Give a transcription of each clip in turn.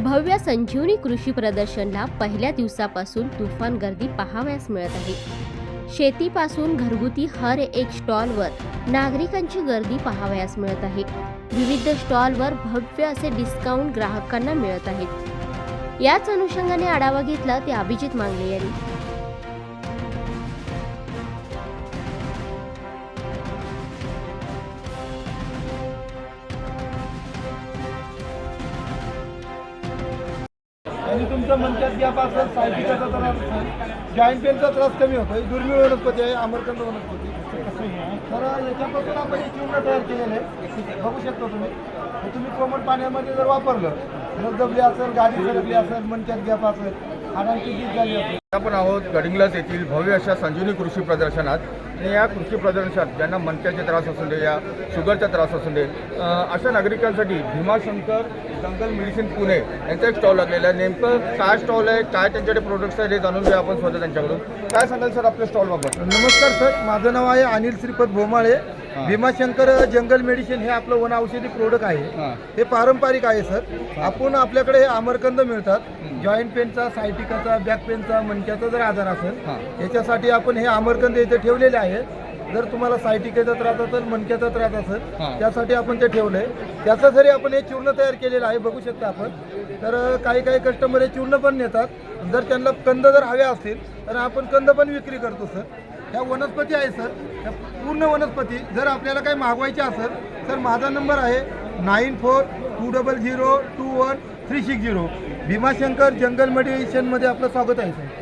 भव्य संजीवनी कृषी प्रदर्शनला पहिल्या दिवसापासून तुफान गर्दी पाहावयास मिळत आहे. शेतीपासून घरगुती हर एक स्टॉलवर नागरिकांची गर्दी पाहावयास मिळत आहे. विविध स्टॉलवर भव्य असे डिस्काउंट ग्राहकांना मिळत आहेत. याच अनुषंगाने आढावा घेतला ते अभिजित मांगले यांनी तुमचं मनक्यात गॅप असेल सायटिकाचा त्रास असेल जॉईंट पेनचा त्रास कमी होतो दुर्मिळ वनस्पती आहे आमरकंद वनस्पती. तर याच्यापासून आपण एक चिवडं तयार केलेलं आहे बघू शकता तुम्ही. तुम्ही कोमट पाण्यामध्ये जर वापरलं रजबली असेल गाडी सरकली असेल मनक्यात गॅप असेल आपण आहोत गडिंगलाच येथील भव्य अशा संजीवनी कृषी प्रदर्शनात. आणि या कृषी प्रदर्शनात ज्यांना मनक्याचे त्रास असून दे या शुगरचा त्रास असून दे अशा नागरिकांसाठी भीमाशंकर जंगल मेडिसिन पुणे यांचा एक स्टॉल लागलेला आहे. नेमकं काय स्टॉल आहे काय त्यांच्याकडे प्रोडक्ट्स आहेत हे जाणून घ्या आपण स्वतः त्यांच्याकडून. काय सांगाल सर आपल्या स्टॉलबाबत? नमस्कार सर माझं नाव आहे अनिल श्रीपद भोमाळे भीमाशंकर जंगल मेडिसिन हे आपलं वन औषधी प्रोडक्ट आहे. हां. पारंपरिक आहे सर. आपण आपल्याकडे हे आमरकंद मिळतात. जॉईंट पेनचा सायटिकाचा बॅक पेनचा मणक्याचा जर आजार असेल. याच्यासाठी आपण हे आमरकंद इथे ठेवलेले आहे जर तुम्हाला सायटिकेचा त्रास असेल मणक्याचा त्रास असेल. त्यासाठी आपण ते ठेवलंय. त्याचं जरी आपण हे चूर्ण तयार केलेलं आहे बघू शकता आपण तर काही काही कस्टमर हे चूर्ण पण नेतात. जर त्यांना कंद जर हवे असतील तर आपण कंद पण विक्री करतो सर. ह्या वनस्पती आहे सर. ह्या पूर्ण वनस्पती. जर आपल्याला काही मागवायची असेल तर माझा नंबर आहे nine four two double zero two one three six zero. Bhimashankar जंगल मेडिसिनमध्ये आपलं स्वागत आहे सर.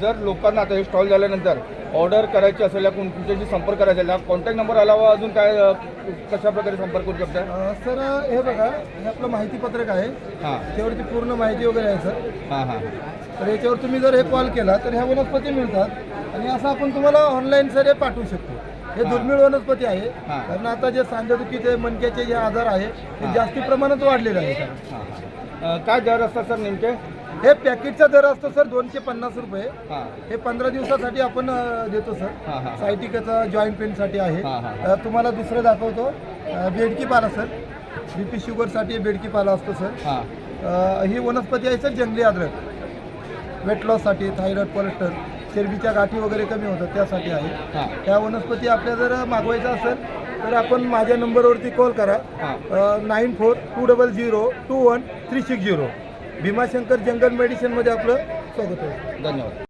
जर लोकांना आता हे स्टॉल झाल्यानंतर ऑर्डर करायची असेल कोण तुमच्याशी संपर्क करायचा असेल कॉन्टॅक्ट नंबर आलावा अजून काय कशा प्रकारे संपर्क करू शकता? सर हे बघा हे आपलं माहिती पत्रक आहे. हां. त्यावरती पूर्ण माहिती वगैरे आहे सर. हां हां तर याच्यावर तुम्ही जर हे कॉल केला तर ह्या वनस्पती मिळतात. आणि असं आपण तुम्हाला ऑनलाईन सर हे पाठवू शकतो. हे दुर्मिळ वनस्पती आहे. कारण आता जे सांधेदुखीचे मणक्याचे जे आजार आहे ते जास्ती प्रमाणात वाढलेले आहे सर. काय दर असतात सर नेमके? हे पॅकेटचा दर असतो सर दोनशे पन्नास रुपये. हां. हे पंधरा दिवसासाठी आपण अं, देतो सर. हां सायटिकाचा जॉईंट पेनसाठी आहे. हां, हां. अं, तुम्हाला दुसरं दाखवतो. अं, बेडकी पाला सर. बी पी शुगरसाठी बेडकी पाला असतो सर. हां. अ, ही वनस्पती आहे सर जंगली अद्रक. वेट लॉससाठी थायरॉइड कोलेस्ट्रॉल चरबीच्या गाठी वगैरे कमी होतात त्यासाठी आहे. हां. त्या वनस्पती आपल्या जर मागवायचं असेल तर आपण माझ्या नंबरवरती कॉल करा. Nine four two double zero two one three six zero. Bhimashankar जंगल मेडिसिनमध्ये आपलं स्वागत आहे. धन्यवाद.